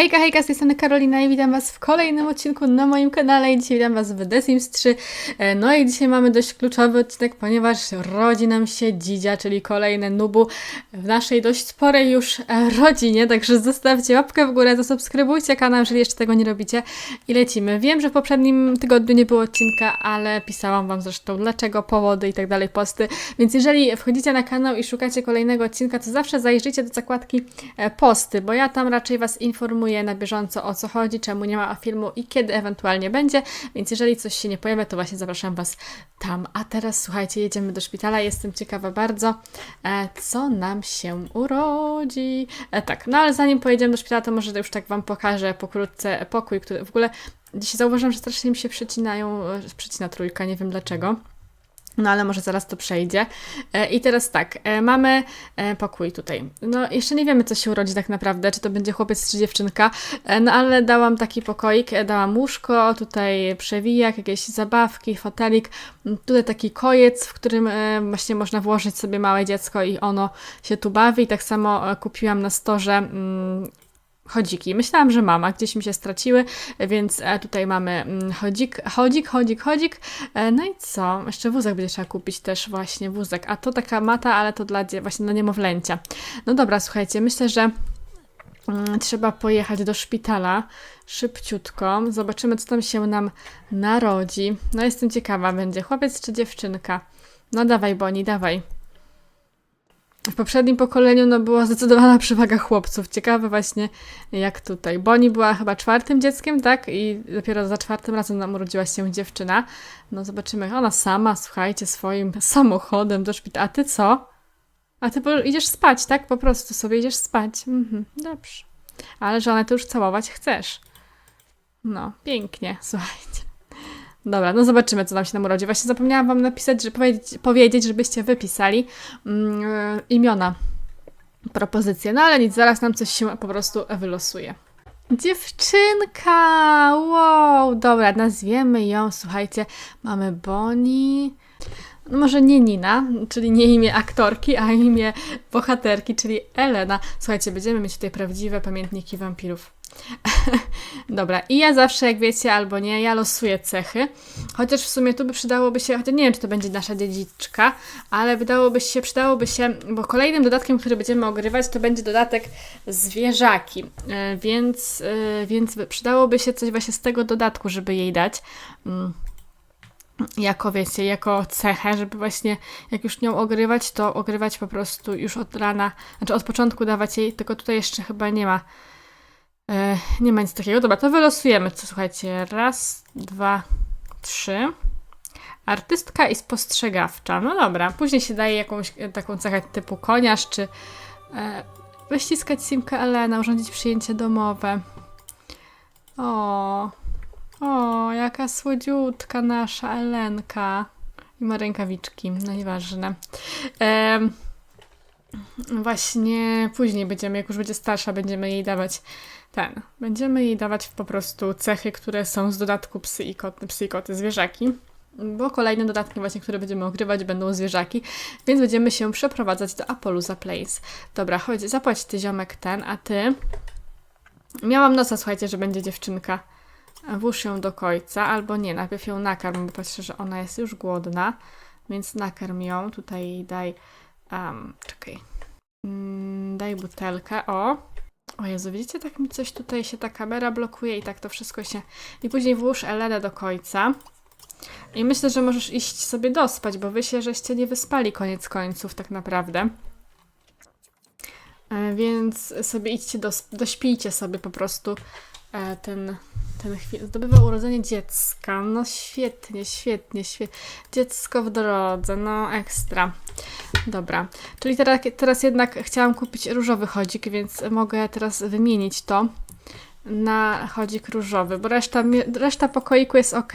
Hejka, hejka, z tej strony Karolina i witam Was w kolejnym odcinku na moim kanale i dzisiaj witam Was w The Sims 3. E, No i dzisiaj mamy dość kluczowy odcinek, ponieważ rodzi nam się dzidzia, czyli kolejne nubu w naszej dość sporej już e, rodzinie, także zostawcie łapkę w górę, zasubskrybujcie kanał, jeżeli jeszcze tego nie robicie i lecimy. Wiem, że w poprzednim tygodniu nie było odcinka, ale pisałam Wam zresztą dlaczego, powody i tak dalej, posty, więc jeżeli wchodzicie na kanał i szukacie kolejnego odcinka, to zawsze zajrzyjcie do zakładki e, posty, bo ja tam raczej Was informuję na bieżąco o co chodzi, czemu nie ma filmu i kiedy ewentualnie będzie, więc jeżeli coś się nie pojawia, to właśnie zapraszam Was tam. A teraz słuchajcie, jedziemy do szpitala, jestem ciekawa bardzo, e, co nam się urodzi. E, tak, no ale zanim pojedziemy do szpitala, to może już tak Wam pokażę pokrótce pokój, który w ogóle dzisiaj zauważyłam, że strasznie mi się przecinają, e, przecina trójka, nie wiem dlaczego. No ale może zaraz to przejdzie. E, I teraz tak, e, mamy e, pokój tutaj. No jeszcze nie wiemy, co się urodzi tak naprawdę, czy to będzie chłopiec, czy dziewczynka. No ale dałam taki pokoik, dałam łóżko, tutaj przewijak, jakieś zabawki, fotelik. m, Tutaj taki kojec, w którym właśnie można włożyć sobie małe dziecko i ono się tu bawi. Tak samo kupiłam na storze mm, chodziki. Myślałam, że mama, gdzieś mi się straciły, więc e, tutaj mamy mm, chodzik, chodzik, chodzik, chodzik. E, No i co? Jeszcze wózek będzie trzeba kupić też właśnie, wózek. A to taka mata, ale to dla właśnie dla niemowlęcia. No dobra, słuchajcie, myślę, że mm, trzeba pojechać do szpitala szybciutko. Zobaczymy, co tam się nam narodzi. No jestem ciekawa, będzie chłopiec czy dziewczynka. No dawaj, Boni, dawaj. W poprzednim pokoleniu no, była zdecydowana przewaga chłopców. Ciekawe właśnie jak tutaj. Boni była chyba czwartym dzieckiem, tak? I dopiero za czwartym razem nam urodziła się dziewczyna. No zobaczymy. Ona sama, słuchajcie, swoim samochodem do szpitala. A ty co? A ty idziesz spać, tak? Po prostu sobie idziesz spać. Mhm, dobrze. Ale żonę ty już całować chcesz. No, pięknie, słuchajcie. Dobra, no zobaczymy, co nam się nam urodzi. Właśnie zapomniałam wam napisać, że powiedzieć, powiedzieć żebyście wypisali mm, imiona, propozycje. No ale nic, zaraz nam coś się po prostu wylosuje. Dziewczynka! Wow! Dobra, nazwiemy ją, słuchajcie, mamy Bonnie. No może nie Nina, czyli nie imię aktorki, a imię bohaterki, czyli Elena. Słuchajcie, będziemy mieć tutaj prawdziwe pamiętniki wampirów. Dobra, i ja zawsze, jak wiecie, albo nie, ja losuję cechy. Chociaż w sumie tu by przydałoby się, chociaż nie wiem, czy to będzie nasza dziedziczka, ale wydałoby się, przydałoby się, bo kolejnym dodatkiem, który będziemy ogrywać, to będzie dodatek zwierzaki. E, więc, e, więc przydałoby się coś właśnie z tego dodatku, żeby jej dać. Jako wiecie, jako cechę, żeby właśnie jak już nią ogrywać, to ogrywać po prostu już od rana, znaczy od początku dawać jej, tylko tutaj jeszcze chyba nie ma e, nie ma nic takiego. Dobra, to wylosujemy. Co słuchajcie, raz, dwa, trzy. Artystka i spostrzegawcza. No dobra, później się daje jakąś e, taką cechę typu koniarz, czy e, wyściskać simkę Elena, urządzić przyjęcie domowe. O, o, jaka słodziutka nasza Elenka. I ma rękawiczki, no nieważne. Właśnie później będziemy, jak już będzie starsza, będziemy jej dawać ten. Będziemy jej dawać po prostu cechy, które są z dodatku psy i koty, psy i koty zwierzaki. Bo kolejne dodatki właśnie, które będziemy ogrywać, będą zwierzaki, więc będziemy się przeprowadzać do Apollosa Place. Dobra, chodź, zapłać ty ziomek ten, a ty... Miałam nosa, słuchajcie, że będzie dziewczynka. Włóż ją do końca, albo nie, najpierw ją nakarm, bo patrzę, że ona jest już głodna, więc nakarm ją, tutaj daj, um, czekaj, mm, daj butelkę, o, o Jezu, widzicie, tak mi coś tutaj się ta kamera blokuje i tak to wszystko się, i później włóż Elenę do końca. I myślę, że możesz iść sobie dospać, bo wy się żeście nie wyspali koniec końców tak naprawdę. E, Więc sobie idźcie, dos- dośpijcie sobie po prostu ten, ten chwil. Zdobywa urodzenie dziecka. No świetnie, świetnie, świetnie. Dziecko w drodze, no ekstra. Dobra, czyli teraz, teraz jednak chciałam kupić różowy chodzik, więc mogę teraz wymienić to na chodzik różowy, bo reszta, reszta pokoiku jest ok.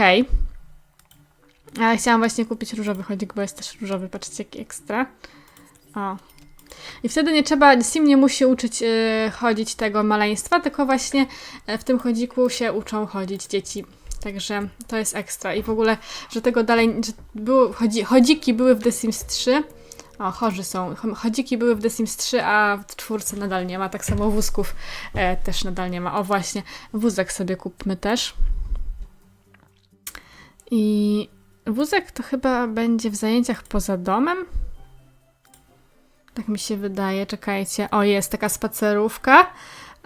Ale chciałam właśnie kupić różowy chodzik, bo jest też różowy, patrzcie jaki ekstra. O, i wtedy nie trzeba, Sim nie musi uczyć y, chodzić tego maleństwa, tylko właśnie e, w tym chodziku się uczą chodzić dzieci. Także to jest ekstra. I w ogóle, że tego dalej, że były, chodzi, chodziki były w The Sims 3, O, chorzy są. Cho- Chodziki były w The Sims 3, a w czwórce nadal nie ma. Tak samo wózków e, też nadal nie ma. O, właśnie, wózek sobie kupmy też. I wózek to chyba będzie w zajęciach poza domem. Tak mi się wydaje. Czekajcie. O, jest taka spacerówka.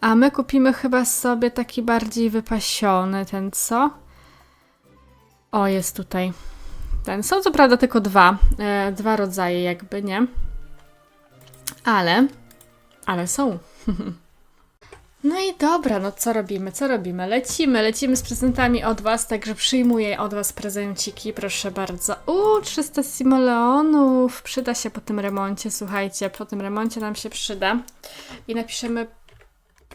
A my kupimy chyba sobie taki bardziej wypasiony, ten co? O, jest tutaj. Ten. Są co prawda tylko dwa. E, dwa rodzaje jakby, nie? Ale, ale są. No i dobra, no co robimy, co robimy? Lecimy, lecimy z prezentami od Was, także przyjmuję od Was prezenciki, proszę bardzo. Uuu, 300 simoleonów, przyda się po tym remoncie, słuchajcie, po tym remoncie nam się przyda. I napiszemy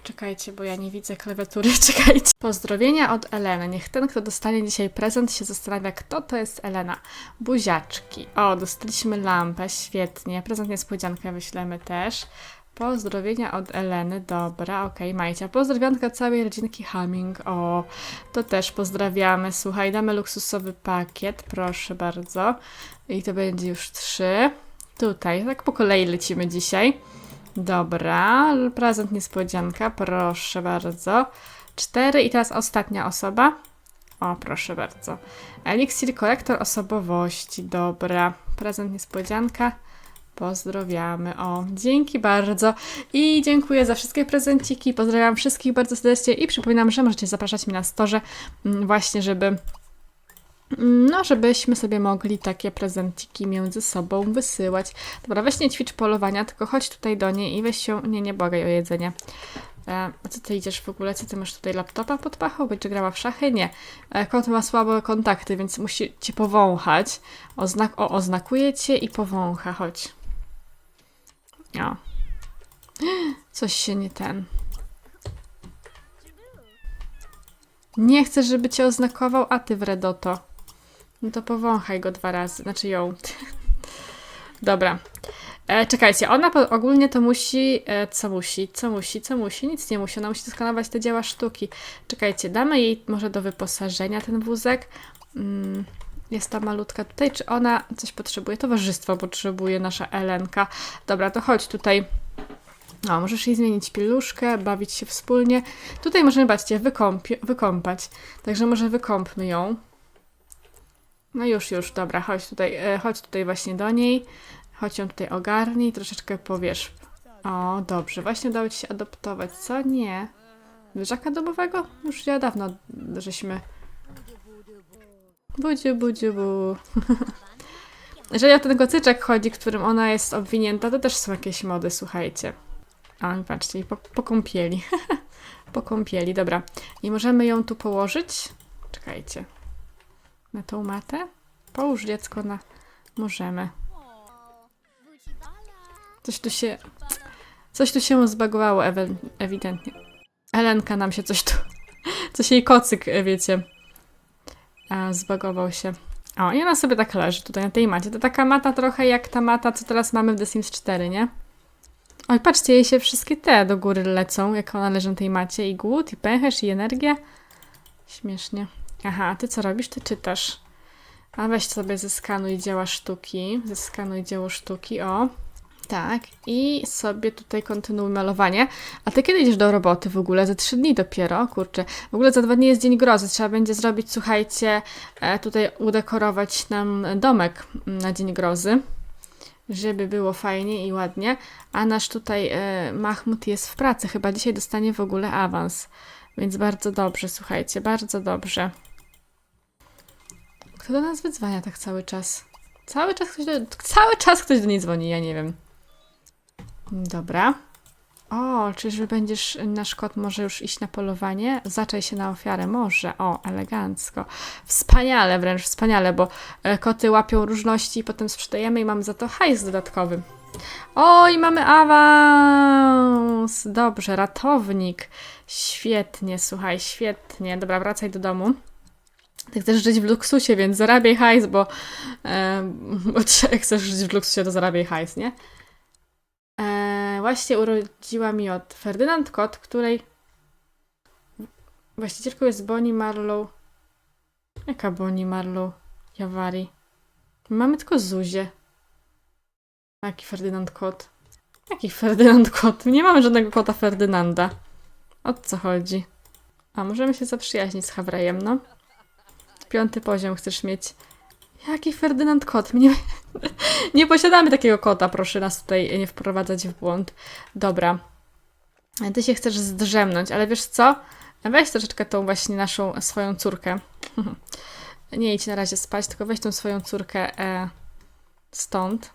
Czekajcie, bo ja nie widzę klawiatury. Czekajcie. Pozdrowienia od Eleny. Niech ten, kto dostanie dzisiaj prezent, się zastanawia, kto to jest Elena. Buziaczki. O, dostaliśmy lampę. Świetnie. Prezent niespodziankę wyślemy też. Pozdrowienia od Eleny. Dobra, okej, Majcia. Pozdrowionka całej rodzinki Humming. O, to też pozdrawiamy. Słuchaj, damy luksusowy pakiet. Proszę bardzo. I to będzie już trzy. Tutaj, tak po kolei lecimy dzisiaj. Dobra, prezent niespodzianka, proszę bardzo. Cztery i teraz ostatnia osoba. O, proszę bardzo. Elixir korektor osobowości, dobra. Prezent niespodzianka. Pozdrowiamy. O, dzięki bardzo. I dziękuję za wszystkie prezenciki. Pozdrawiam wszystkich bardzo serdecznie i przypominam, że możecie zapraszać mnie na storze mm, właśnie, żeby mm, no, żebyśmy sobie mogli takie prezenciki między sobą wysyłać. Dobra, weź nie ćwicz polowania, tylko chodź tutaj do niej i weź się, nie, nie błagaj o jedzenie. E, co ty idziesz w ogóle? Co ty masz tutaj laptopa pod pachą? Będzie grała w szachy? Nie. E, kot ma słabe kontakty, więc musi cię powąchać. Oznak o, oznakuje cię i powącha. Chodź. O. Coś się nie ten. Nie chcę, żeby cię oznakował, a ty wredoto. No to powąchaj go dwa razy, znaczy ją. Dobra. E, czekajcie, ona ogólnie to musi. E, co musi? Co musi? Co musi? Nic nie musi. Ona musi skanować te dzieła sztuki. Czekajcie, damy jej może do wyposażenia ten wózek. Mm, jest ta malutka tutaj. Czy ona coś potrzebuje? Towarzystwo potrzebuje nasza Elenka. Dobra, to chodź tutaj. O, możesz jej zmienić piluszkę, bawić się wspólnie. Tutaj możemy, baczcie, wykąpie, wykąpać. Także może wykąpmy ją. No już, już, dobra, chodź tutaj, e, chodź tutaj właśnie do niej. Chodź ją tutaj ogarnij, troszeczkę powiesz. O, dobrze, właśnie udało ci się adoptować, co? Nie. Wyżaka domowego? Już ja dawno żeśmy... Budziu, budziu, bu. Jeżeli o ten kocyczek chodzi, którym ona jest obwinięta, to też są jakieś mody, słuchajcie. A, patrzcie, po, po kąpieli. po kąpieli, dobra. I możemy ją tu położyć? Czekajcie. Na tą matę? Połóż dziecko na... Możemy. Coś tu się... Coś tu się zbagowało ewe- ewidentnie. Elenka nam się coś tu... Coś jej kocyk, e, wiecie. A, zbagował się. O, i ona sobie tak leży tutaj na tej macie. To taka mata trochę jak ta mata, co teraz mamy w The Sims 4, nie? Oj, patrzcie, jej się wszystkie te do góry lecą, jak ona leży na tej macie. I głód, i pęcherz, i energia. Śmiesznie. Aha, a ty co robisz? Ty czytasz. A weź sobie zeskanuj dzieła sztuki. Zeskanuj dzieło sztuki, o. Tak, i sobie tutaj kontynuuj malowanie. A ty kiedy idziesz do roboty w ogóle? Za trzy dni dopiero? Kurczę. W ogóle za dwa dni jest Dzień Grozy. Trzeba będzie zrobić, słuchajcie, e, tutaj udekorować nam domek mm, na Dzień Grozy, żeby było fajnie i ładnie. A nasz tutaj e, Mahmud jest w pracy. Chyba dzisiaj dostanie w ogóle awans. Więc bardzo dobrze, słuchajcie, bardzo dobrze. Kto do nas wyzwania tak cały czas? Cały czas ktoś do, cały czas ktoś do niej dzwoni, ja nie wiem. Dobra. O, czyżby będziesz, nasz kot może już iść na polowanie? Zaczaj się na ofiarę. Może. O, elegancko. Wspaniale, wręcz wspaniale, bo e, koty łapią różności i potem sprzedajemy i mamy za to hajs dodatkowy. O, i mamy awans! Dobrze, ratownik. Świetnie, słuchaj, świetnie. Dobra, wracaj do domu. Ty chcesz żyć w luksusie, więc zarabiaj hajs, bo, e, bo chcesz żyć w luksusie, to zarabiaj hajs, nie? Właśnie urodziła mi od Ferdynand Kot, której właścicielką jest Bonnie Marlow. Jaka Bonnie Marlow? Jawari. Mamy tylko Zuzię. Jaki Ferdynand kot? Jaki Ferdynand kot? Nie mamy żadnego kota Ferdynanda. O co chodzi? A możemy się zaprzyjaźnić z Hawrejem, no? Piąty poziom chcesz mieć. Jaki Ferdynand kot? Nie, nie posiadamy takiego kota, proszę nas tutaj nie wprowadzać w błąd. Dobra. Ty się chcesz zdrzemnąć, ale wiesz co? Weź troszeczkę tą właśnie naszą, swoją córkę. Nie idź na razie spać, tylko weź tą swoją córkę e, stąd.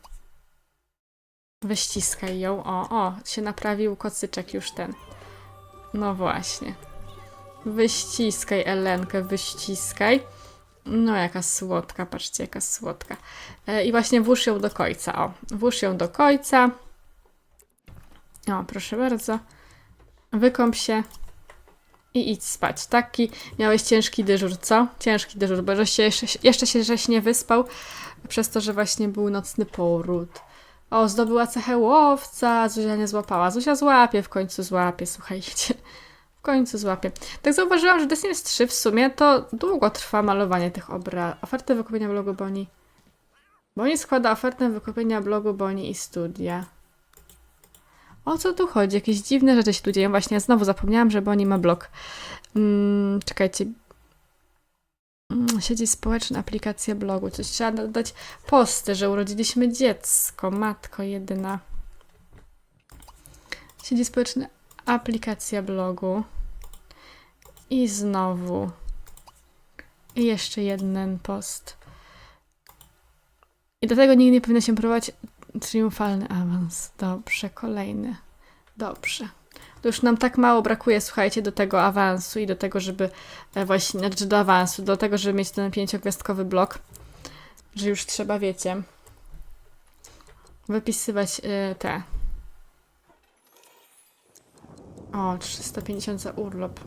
Wyściskaj ją. O, o, się naprawił kocyczek już ten. No właśnie. Wyściskaj Elenkę, wyściskaj. No jaka słodka, patrzcie jaka słodka. E, I właśnie włóż ją do końca, o. Włóż ją do końca. O, proszę bardzo. Wykąp się i idź spać. Taki miałeś ciężki dyżur, co? Ciężki dyżur, bo żeś się jeszcze, jeszcze się żeś nie wyspał przez to, że właśnie był nocny poród. O, zdobyła cechę łowca, Zuzia nie złapała. Zuzia złapie, w końcu złapie, słuchajcie. W końcu złapie. Tak zauważyłam, że Sims 3 w sumie to długo trwa malowanie tych obraz. Ofertę wykupienia blogu Boni. Boni składa ofertę wykupienia blogu Boni i studia. O co tu chodzi? Jakieś dziwne rzeczy się tu dzieją. Właśnie znowu zapomniałam, że Boni ma blog. Mm, czekajcie. Mm, sieci społeczne, aplikacja blogu. Coś trzeba dodać posty, że urodziliśmy dziecko. Matko jedyna. Sieci społeczne, aplikacja blogu. I znowu. I jeszcze jeden post. I do tego nigdy nie powinno się próbować triumfalny awans. Dobrze, kolejny. Dobrze. To już nam tak mało brakuje, słuchajcie, do tego awansu i do tego, żeby e, właśnie, znaczy do awansu, do tego, żeby mieć ten pięciogwiazdkowy blok, że już trzeba, wiecie, wypisywać e, te. O, 350 za urlop.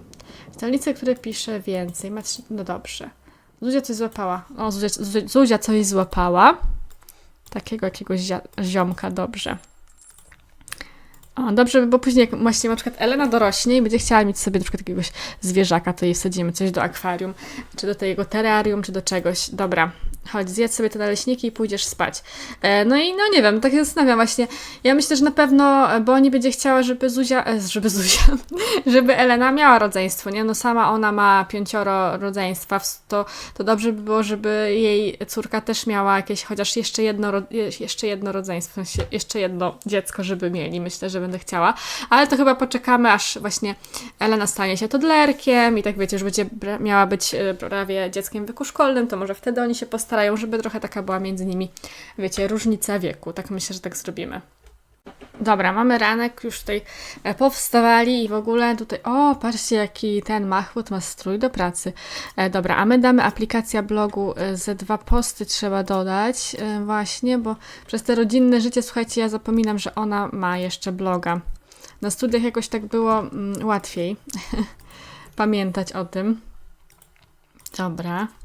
Stolice, które pisze więcej. Macie, no dobrze. Zuzia coś złapała. O, Zuzia, Zuzia, coś złapała. Takiego jakiegoś ziomka, dobrze. O, dobrze, bo później jak właśnie na przykład Elena dorośnie i będzie chciała mieć sobie na przykład jakiegoś zwierzaka, to jej wsadzimy coś do akwarium, czy do tego terrarium, czy do czegoś. Dobra, chodź, zjedz sobie te naleśniki i pójdziesz spać. E, no i no nie wiem, tak się zastanawiam właśnie. Ja myślę, że na pewno, e, bo nie będzie chciała, żeby Zuzia, e, żeby Zuzia, żeby Elena miała rodzeństwo, nie? No sama ona ma pięcioro rodzeństwa, to, to dobrze by było, żeby jej córka też miała jakieś, chociaż jeszcze jedno, jeszcze jedno rodzeństwo, jeszcze jedno dziecko, żeby mieli. Myślę, że będę chciała. Ale to chyba poczekamy, aż właśnie Elena stanie się toddlerkiem i tak wiecie, już będzie miała być prawie dzieckiem w wieku szkolnym, to może wtedy oni się postarają, żeby trochę taka była między nimi, wiecie, różnica wieku. Tak myślę, że tak zrobimy. Dobra, mamy ranek, już tutaj e, powstawali i w ogóle tutaj, o, patrzcie jaki ten Mahmud ma strój do pracy. E, dobra, a my damy aplikacja blogu, e, ze dwa posty trzeba dodać właśnie, bo przez te rodzinne życie, słuchajcie, ja zapominam, że ona ma jeszcze bloga. Na studiach jakoś tak było mm, łatwiej pamiętać o tym. Dobra.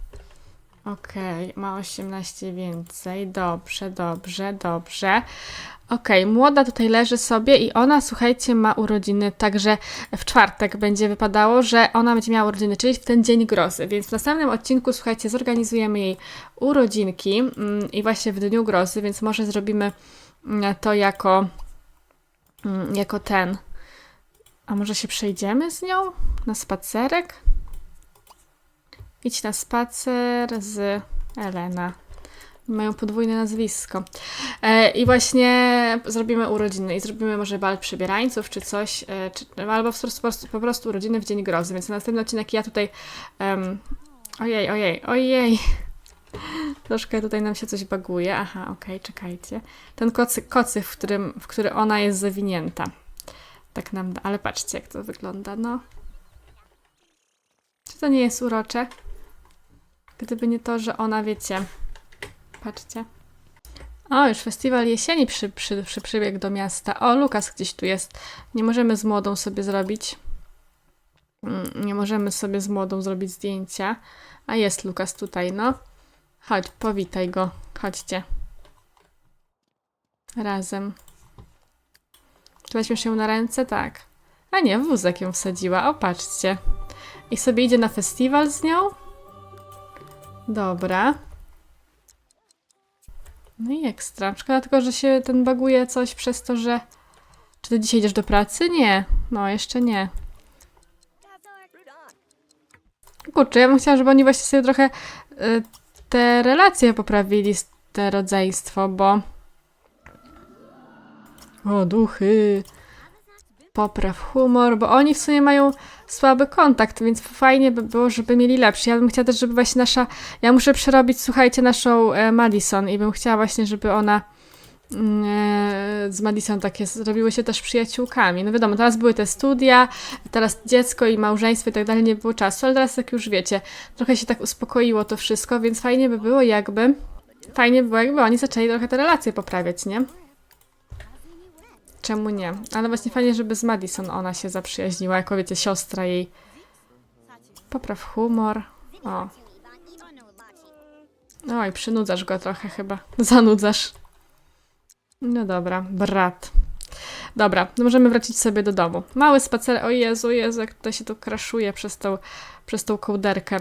Okej, ma 18 więcej. Dobrze, dobrze, dobrze. Okej, młoda tutaj leży sobie i ona, słuchajcie, ma urodziny, także w czwartek będzie wypadało, że ona będzie miała urodziny, czyli w ten dzień grozy. Więc w następnym odcinku, słuchajcie, zorganizujemy jej urodzinki mm, i właśnie w dniu grozy, więc może zrobimy mm, to jako, mm, jako ten. A może się przejdziemy z nią na spacerek? Idź na spacer z Elena. Mają podwójne nazwisko. E, I właśnie zrobimy urodziny i zrobimy może bal przebierańców czy coś, e, czy, albo po prostu, po, prostu, urodziny w dzień grozy. Więc na następny odcinek ja tutaj. em, ojej, ojej, ojej. Troszkę tutaj nam się coś baguje. Aha, okej, czekajcie. Ten kocy, kocy w, którym, w który ona jest zawinięta. Tak nam da. Ale patrzcie, jak to wygląda, no. Czy to nie jest urocze? Gdyby nie to, że ona, wiecie. Patrzcie. O, już festiwal jesieni przy, przy, przy przybiegł do miasta. O, Lukas gdzieś tu jest. Nie możemy z młodą sobie zrobić. Mm, Nie możemy sobie z młodą zrobić zdjęcia. A jest Lukas tutaj, no. Chodź, powitaj go. Chodźcie. Razem. Czy weźmiesz ją na ręce? Tak. A nie, wózek ją wsadziła. O, patrzcie. I sobie idzie na festiwal z nią? Dobra. No i ekstra. Szkoda tylko, że się ten baguje coś przez to, że... Czy ty dzisiaj idziesz do pracy? Nie. No, jeszcze nie. Kurczę, ja bym chciała, żeby oni właśnie sobie trochę y, te relacje poprawili, te rodzeństwo, bo... O, duchy. Popraw humor, bo oni w sumie mają słaby kontakt, więc fajnie by było, żeby mieli lepszy. Ja bym chciała też, żeby właśnie nasza... Ja muszę przerobić, słuchajcie, naszą e, Madison i bym chciała właśnie, żeby ona mm, e, z Madison takie zrobiły się też przyjaciółkami. No wiadomo, teraz były te studia, teraz dziecko i małżeństwo i tak dalej, nie było czasu, ale teraz jak już wiecie, trochę się tak uspokoiło to wszystko, więc fajnie by było jakby, fajnie by było jakby oni zaczęli trochę te relacje poprawiać, nie? Czemu nie? Ale właśnie fajnie, żeby z Madison ona się zaprzyjaźniła, jako wiecie, siostra jej. Popraw humor. O. Oj, przynudzasz go trochę chyba. Zanudzasz. No dobra, brat. Dobra, to możemy wrócić sobie do domu. Mały spacer. O Jezu, Jezu, jak tutaj się tu kraszuje przez tą, przez tą kołderkę.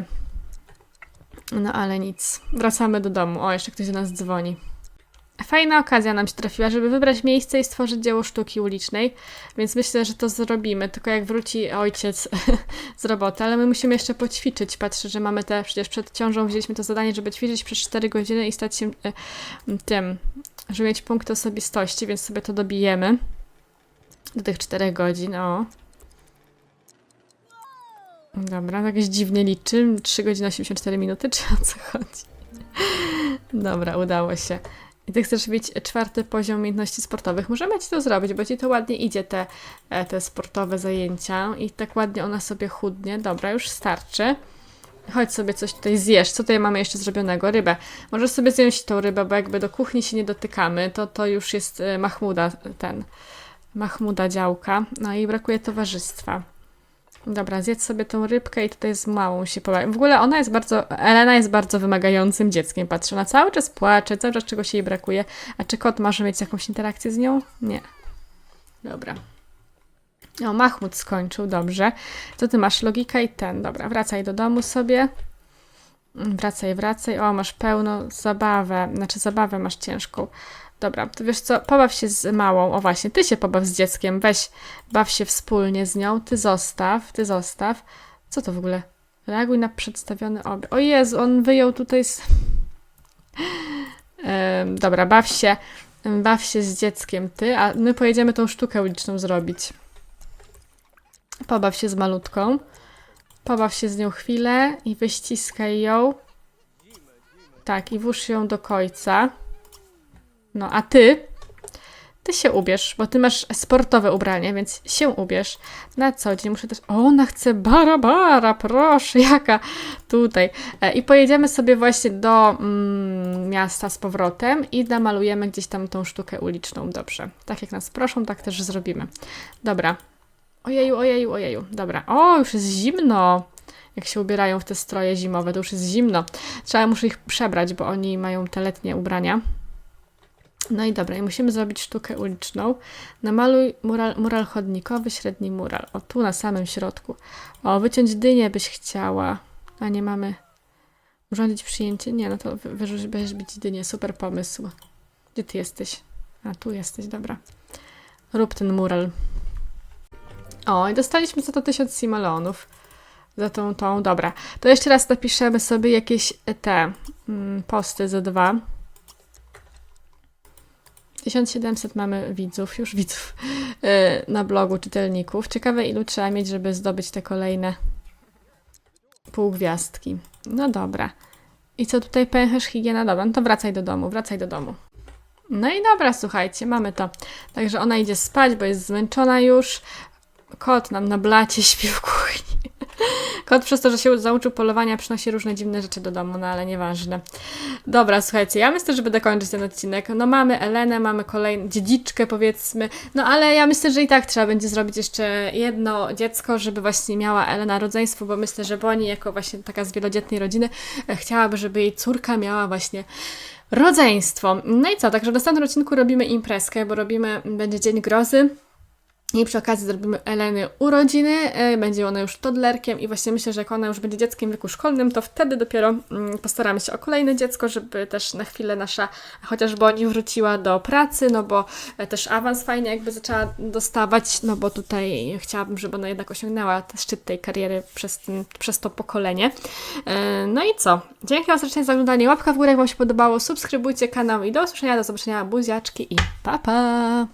No ale nic. Wracamy do domu. O, jeszcze ktoś do nas dzwoni. Fajna okazja nam się trafiła, żeby wybrać miejsce i stworzyć dzieło sztuki ulicznej, więc myślę, że to zrobimy. Tylko jak wróci ojciec z roboty, ale my musimy jeszcze poćwiczyć. Patrzę, że mamy te, przecież przed ciążą wzięliśmy to zadanie, żeby ćwiczyć przez 4 godziny i stać się e, tym, żeby mieć punkt osobistości, więc sobie to dobijemy do tych 4 godzin. O. Dobra, jakieś dziwnie liczy. 3 godziny 84 minuty, czy o co chodzi? Dobra, udało się. I ty chcesz mieć czwarty poziom umiejętności sportowych. Możemy ci to zrobić, bo ci to ładnie idzie, te, e, te sportowe zajęcia. I tak ładnie ona sobie chudnie. Dobra, już starczy. Chodź sobie coś tutaj zjesz. Co tutaj mamy jeszcze zrobionego? Rybę. Możesz sobie zjeść tą rybę, bo jakby do kuchni się nie dotykamy, to to już jest e, Mahmuda ten. Mahmuda działka. No i brakuje towarzystwa. Dobra, zjedz sobie tą rybkę i tutaj z małą się pobawi. W ogóle ona jest bardzo, Elena jest bardzo wymagającym dzieckiem. Patrzę, ona cały czas płacze, cały czas czegoś jej brakuje. A czy kot może mieć jakąś interakcję z nią? Nie. Dobra. O, Mahmud skończył, dobrze. To ty masz logika i ten. Dobra, wracaj do domu sobie. Mm, Wracaj, wracaj. O, masz pełno zabawę. Znaczy, zabawę masz ciężką. Dobra, to wiesz co, pobaw się z małą. O właśnie, ty się pobaw z dzieckiem. Weź, baw się wspólnie z nią. Ty zostaw, ty zostaw. Co to w ogóle? Reaguj na przedstawiony obraz. O Jezu, on wyjął tutaj z... Dobra, baw się, baw się z dzieckiem ty, a my pojedziemy tą sztukę uliczną zrobić. Pobaw się z malutką. Pobaw się z nią chwilę i wyściskaj ją. Tak, i włóż ją do końca. No, a ty? Ty się ubierz, bo ty masz sportowe ubranie, więc się ubierz. Na co dzień muszę też... O, ona chce bara, bara, proszę, jaka tutaj. E, I pojedziemy sobie właśnie do mm, miasta z powrotem i namalujemy gdzieś tam tą sztukę uliczną. Dobrze. Tak jak nas proszą, tak też zrobimy. Dobra. Ojeju, ojeju, ojeju. Dobra. O, już jest zimno. Jak się ubierają w te stroje zimowe, to już jest zimno. Trzeba, muszę ich przebrać, bo oni mają te letnie ubrania. No i dobra, i musimy zrobić sztukę uliczną. Namaluj mural, mural chodnikowy, średni mural. O, tu na samym środku. O, wyciąć dynię byś chciała. A nie mamy... Urządzić przyjęcie? Nie, no to wy- wyrzuć, bić dynię. Super pomysł. Gdzie ty jesteś? A, tu jesteś, dobra. Rób ten mural. O, i dostaliśmy za to 1000 simolonów. Za tą, tą, dobra. To jeszcze raz napiszemy sobie jakieś te mm, posty za dwa. 1700 mamy widzów, już widzów yy, na blogu czytelników. Ciekawe, ilu trzeba mieć, żeby zdobyć te kolejne półgwiazdki. No dobra. I co tutaj pęcherz, higiena? Dobra, no to wracaj do domu, wracaj do domu. No i dobra, słuchajcie, mamy to. Także ona idzie spać, bo jest zmęczona już. Kot nam na blacie śpi w kuchni. Kot przez to, że się zauczył polowania, przynosi różne dziwne rzeczy do domu, no ale nieważne. Dobra, słuchajcie, ja myślę, że będę kończyć ten odcinek. No mamy Elenę, mamy kolejną dziedziczkę powiedzmy, no ale ja myślę, że i tak trzeba będzie zrobić jeszcze jedno dziecko, żeby właśnie miała Elena rodzeństwo, bo myślę, że Boni jako właśnie taka z wielodzietnej rodziny e, chciałaby, żeby jej córka miała właśnie rodzeństwo. No i co, także w następnym odcinku robimy imprezkę, bo robimy, będzie Dzień Grozy. I przy okazji zrobimy Eleny urodziny, e, będzie ona już toddlerkiem i właśnie myślę, że jak ona już będzie dzieckiem w wieku szkolnym, to wtedy dopiero mm, postaramy się o kolejne dziecko, żeby też na chwilę nasza chociażby nie wróciła do pracy, no bo e, też awans fajnie jakby zaczęła dostawać, no bo tutaj chciałabym, żeby ona jednak osiągnęła szczyt tej kariery przez, ten, przez to pokolenie. E, No i co? Dzięki Wam serdecznie za oglądanie, łapka w górę jak Wam się podobało, subskrybujcie kanał i do usłyszenia, do zobaczenia, buziaczki i pa pa!